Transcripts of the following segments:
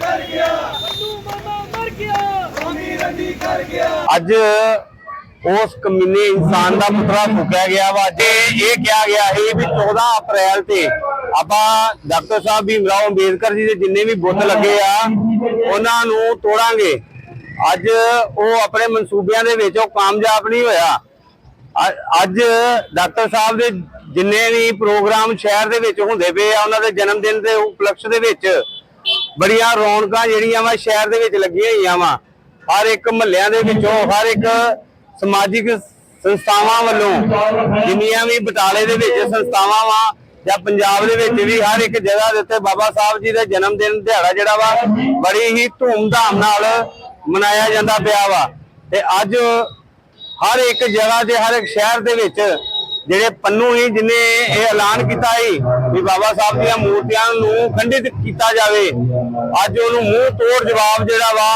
ਕਰ ਗਿਆ ਅੱਜ ਉਸ ਕਮੀਨੇ ਇਨਸਾਨ ਦਾ ਪੁਤਲਾ ਫੂਕਿਆ ਗਿਆ ਵਾ। ਤੇ ਇਹ ਕਿਹਾ ਗਿਆ ਹੈ ਵੀ 14 ਅਪ੍ਰੈਲ ਤੇ ਆਪਾਂ ਡਾਕਟਰ ਸਾਹਿਬ ਭੀਮ ਰਾਓ ਅੰਬੇਦਕਰ ਜੀ ਦੇ ਜਿੰਨੇ ਵੀ ਬੁੱਤ ਲੱਗੇ ਆ, ਉਹਨਾਂ ਨੂੰ ਤੋੜਾਂਗੇ। ਅੱਜ ਉਹ ਆਪਣੇ ਮਨਸੂਬਿਆਂ ਦੇ ਵਿੱਚ ਉਹ ਕਾਮਯਾਬ ਨਹੀਂ ਹੋਇਆ। ਅੱਜ ਡਾਕਟਰ ਸਾਹਿਬ ਦੇ ਜਿੰਨੇ ਵੀ ਪ੍ਰੋਗਰਾਮ ਸ਼ਹਿਰ ਦੇ ਵਿੱਚ ਹੁੰਦੇ ਪਏ ਆ, ਉਹਨਾਂ ਦੇ ਜਨਮ ਦਿਨ ਦੇ ਉਪਲਕਸ਼ ਦੇ ਵਿੱਚ ਬੜੀਆਂ ਰੌਣਕਾਂ ਜਿਹੜੀਆਂ ਵਾ ਸ਼ਹਿਰ ਦੇ ਵਿੱਚ ਲੱਗੀਆਂ ਹੋਈਆਂ ਵਾ। ਹਰ ਇੱਕ ਮਹੱਲਿਆਂ ਦੇ ਵਿੱਚੋਂ ਹਰ ਇੱਕ ਸਮਾਜਿਕ ਸੰਸਥਾਵਾਂ ਵੱਲੋਂ ਜਿੰਨੀਆਂ ਵੀ ਬਟਾਲੇ ਦੇ ਵਿੱਚ ਸੰਸਥਾਵਾਂ ਵਾ ਜਾਂ ਪੰਜਾਬ ਦੇ ਵਿੱਚ ਵੀ ਹਰ ਇੱਕ ਜਗ੍ਹਾ ਦੇ ਉੱਤੇ ਬਾਬਾ ਸਾਹਿਬ ਜੀ ਦਾ ਜਨਮ ਦਿਨ ਦਿਹਾੜਾ ਜਿਹੜਾ ਵਾ, ਬੜੀ ਹੀ ਧੂਮ-ਧਾਮ ਨਾਲ ਮਨਾਇਆ ਜਾਂਦਾ ਪਿਆ ਵਾ। ਤੇ ਅੱਜ ਹਰ ਇੱਕ ਜਗ੍ਹਾ ਤੇ, ਹਰ ਇੱਕ ਸ਼ਹਿਰ ਦੇ ਵਿੱਚ ਜਿਹੜੇ ਪੰਨੂ ਹੀ ਜਿਨੇ ਇਹ ਐਲਾਨ ਕੀਤਾ ਸੀ ਵੀ ਬਾਬਾ ਸਾਹਿਬ ਦੀਆਂ ਮੂਰਤੀਆਂ ਨੂੰ ਖੰਡਿਤ ਕੀਤਾ ਜਾਵੇ, ਅੱਜ ਉਹਨੂੰ ਮੂੰਹ ਤੋੜ ਜਵਾਬ ਜਿਹੜਾ ਵਾ,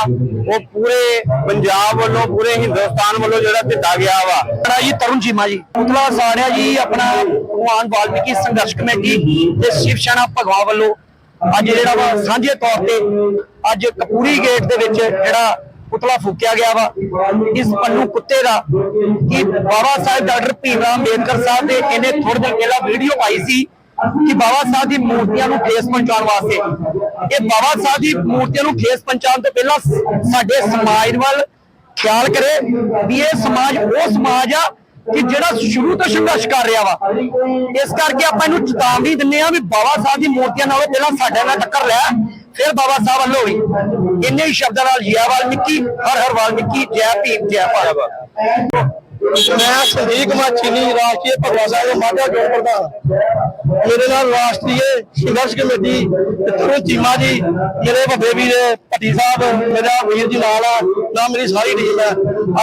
ਉਹ ਪੂਰੇ ਪੰਜਾਬ ਵੱਲੋਂ, ਪੂਰੇ ਹਿੰਦੁਸਤਾਨ ਵੱਲੋਂ ਜਿਹੜਾ ਦਿੱਤਾ ਗਿਆ ਵਾ। ਬੜਾ ਜੀ ਤਰੁਣ ਚੀਮਾ ਜੀ। ਪੁਤਲਾ ਸਾੜਿਆ ਜੀ ਆਪਣਾ ਭਗਵਾਨ ਵਾਲਮੀਕੀ ਸੰਘਰਸ਼ ਕਮੇਟੀ ਤੇ ਸ਼ਿਵ ਸੈਨਾ ਭਗਵਾ ਵੱਲੋਂ। ਅੱਜ ਜਿਹੜਾ ਵਾ ਸਾਂਝੇ ਤੌਰ ਤੇ ਅੱਜ ਕਪੂਰੀ ਗੇਟ ਦੇ ਵਿੱਚ ਜਿਹੜਾ ਪੁਤਲਾ ਫੂਕਿਆ ਗਿਆ ਵਾ। ਇਸ ਪੰਨੂ ਕੁੱਤੇ ਦਾ ਕਿ ਬਾਬਾ ਸਾਹਿਬ ਡਾਕਟਰ ਭੀਮ ਰਾਓ ਅੰਬੇਦਕਰ ਸਾਹਿਬ ਦੇ ਇਹਨੇ ਥੋੜੇ ਦਿਨ ਪਹਿਲਾਂ ਵੀਡੀਓ ਪਾਈ ਸੀ ਕਿ ਬਾਬਾ ਸਾਹਿਬ ਦੀ ਮੂਰਤੀਆਂ ਨੂੰ ਠੇਸ ਪਹੁੰਚਾਉਣ ਵਾਸਤੇ। ਇਹ ਬਾਬਾ ਸਾਹਿਬ ਦੀ ਮੂਰਤੀਆਂ ਨੂੰ ਠੇਸ ਪਹੁੰਚਾਉਣ ਤੋਂ ਪਹਿਲਾਂ ਸਾਡੇ ਸਮਾਜ ਵੱਲ ਖਿਆਲ ਕਰੇ ਵੀ ਇਹ ਸਮਾਜ ਉਹ ਸਮਾਜ ਆ ਕਿ ਜਿਹੜਾ ਸ਼ੁਰੂ ਤੋਂ ਸੰਘਰਸ਼ ਕਰ ਰਿਹਾ ਵਾ। ਇਸ ਕਰਕੇ ਆਪਾਂ ਇਹਨੂੰ ਚੇਤਾਵਨੀ ਦਿੰਨੇ ਆ ਵੀ ਬਾਬਾ ਸਾਹਿਬ ਦੀ ਮੂਰਤੀਆਂ ਨਾਲੋਂ ਪਹਿਲਾਂ ਸਾਡੇ ਨਾਲ ਟੱਕਰ ਲੈ, ਫਿਰ ਬਾਬਾ ਸਾਹਿਬ ਵੱਲੋਂ ਹੋਈ ਇੰਨੇ ਹੀ ਸ਼ਬਦਾਂ ਨਾਲ ਜੈ ਵਾਲਮੀਕੀ ਹਰ ਹਰ ਵਾਲਮੀਕੀ ਜੈ ਭੀਮ, ਜੈ ਭਾਰਤ। ਮੈਂ ਸਦੀਕ ਕੁਮਾਰ ਰਾਸ਼ਟਰੀ ਭਗਵਾ ਸਾਹਿਬ ਮਾਝਾ ਜੋੜ ਪ੍ਰਧਾਨ ਮੇਰੇ ਨਾਲ ਰਾਸ਼ਟਰੀ ਸੰਘਰਸ਼ ਕਮੇਟੀ ਤਰੁਣ ਚੀਮਾ ਜੀ, ਮੇਰੇ ਵੱਡੇ ਵੀਰ ਭੱਟੀ ਸਾਹਿਬ, ਮੇਰਾ ਵੀਰ ਜੀ ਨਾਲ ਆ ਨਾ ਮੇਰੀ ਸਾਰੀ ਟੀਮ ਹੈ।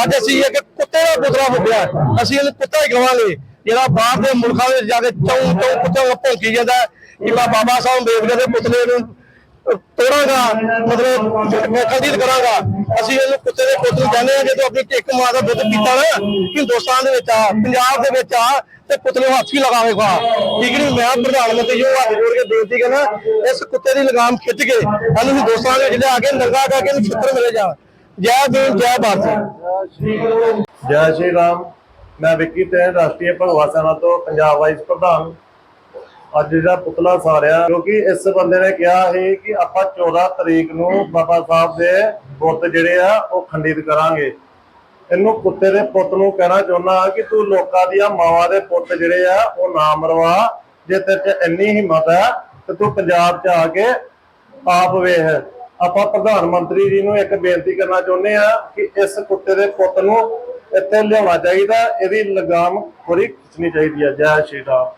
ਅੱਜ ਅਸੀਂ ਇੱਕ ਕੁੱਤੇ ਦਾ ਪੁਤਲਾ ਫੁੱਟਿਆ। ਅਸੀਂ ਇਹਨੂੰ ਕੁੱਤਾ ਹੀ ਕਹਾਂਗੇ ਜਿਹੜਾ ਬਾਹਰ ਦੇ ਮੁਲਕਾਂ ਵਿੱਚ ਜਾ ਕੇ ਚੌਂ ਚੌਂ ਕੁੱਤੇ ਭੌਂਕੀ ਜਾਂਦਾ ਹੈ। ਕਿ ਬਾਬਾ ਸਾਹਿਬ ਅੰਬੇਦਕਰ ਦੇ ਪੁਤਲੇ ਨੂੰ ਤੋੜਾਂਗਾ, ਮਤਲਬ ਖੰਡਿਤ ਕਰਾਂਗਾ। ਅਸੀਂ ਇਹਨੂੰ ਕੁੱਤੇ ਦੇ ਪੁੱਤ ਨੂੰ ਕਹਿੰਦੇ ਆ ਜਦੋਂ ਆਪਣੀ ਟਿੱਕ ਮਾਂ ਦਾ ਦੁੱਧ ਪੀਤਾ ਨਾ, ਹਿੰਦੁਸਤਾਨ ਦੇ ਵਿੱਚ ਆ, ਪੰਜਾਬ ਦੇ ਵਿੱਚ ਆ, ਤੇ ਪੁਤਲੇ ਹੱਥ ਹੀ ਲਗਾਵੇ ਠੀਕ ਨਹੀਂ, ਮੈਂ ਪ੍ਰਧਾਨ ਮੰਤਰੀ ਜੀ ਹੱਥ ਜੋੜ ਕੇ ਬੇਨਤੀ ਕਰਨਾ, ਇਸ ਕੁੱਤੇ ਦੀ ਲਗਾਮ ਖਿੱਚ ਕੇ ਸਾਨੂੰ ਹਿੰਦੁਸਤਾਨ ਦੇ ਵਿੱਚ ਲਿਆ ਕੇ ਨੰਗਾ ਕਰਕੇ ਇਹਨੂੰ ਛਿੱਤਰ ਮਿਲੇ ਜਾ ਜੈ ਭੀਮ, ਜੈ ਭਾਰਤ ਜੈ। ਸ਼੍ਰੀ ਰਾਮ। ਮੈਂ ਵਿੱਕੀ ਤੇ ਰਾਸ਼ਟਰੀ ਭਗਵਾ ਸੈਨਾ ਤੋਂ ਪੰਜਾਬ ਵਾਈਸ ਪ੍ਰਧਾਨ ਅੱਜ ਜਿਹੜਾ ਪੁਤਲਾ ਸਾਰਿਆ, ਕਿਉਂਕਿ ਇਸ ਬੰਦੇ ਨੇ ਕਿਹਾ ਸੀ ਕਿ ਆਪਾਂ 14 ਤਰੀਕ ਨੂੰ ਬਾਬਾ ਸਾਹਿਬ ਦੇ ਬੁੱਤ ਜਿਹੜੇ ਆ, ਉਹ ਖੰਡਿਤ ਕਰਾਂਗੇ। ਇਹਨੂੰ ਕੁੱਤੇ ਦੇ ਪੁੱਤ ਨੂੰ ਕਹਿਣਾ ਚਾਹੁੰਦਾ ਕਿ ਤੂੰ ਲੋਕਾਂ ਦੀਆਂ ਮਾਵਾਂ ਦੇ ਪੁੱਤ ਜਿਹੜੇ ਆ, ਉਹ ਨਾ ਮਰਵਾ। ਜੇ ਤੇਰੇ 'ਚ ਇੰਨੀ ਹਿੰਮਤ ਹੈ, ਤੇ ਤੂੰ ਪੰਜਾਬ 'ਚ ਆ ਕੇ ਆਪ ਵੇਖ। ਆਪਾਂ ਪ੍ਰਧਾਨ ਮੰਤਰੀ ਜੀ ਨੂੰ ਇੱਕ ਬੇਨਤੀ ਕਰਨਾ ਚਾਹੁੰਦੇ ਆ ਕਿ ਇਸ ਕੁੱਤੇ ਦੇ ਪੁੱਤ ਨੂੰ ਇੱਥੇ ਲਿਆਉਣਾ ਚਾਹੀਦਾ, ਇਹਦੀ ਲਗਾਮ ਪੂਰੀ ਖਿੱਚਣੀ ਚਾਹੀਦੀ ਹੈ। ਜੈ ਸ਼੍ਰੀ ਰਾਮ।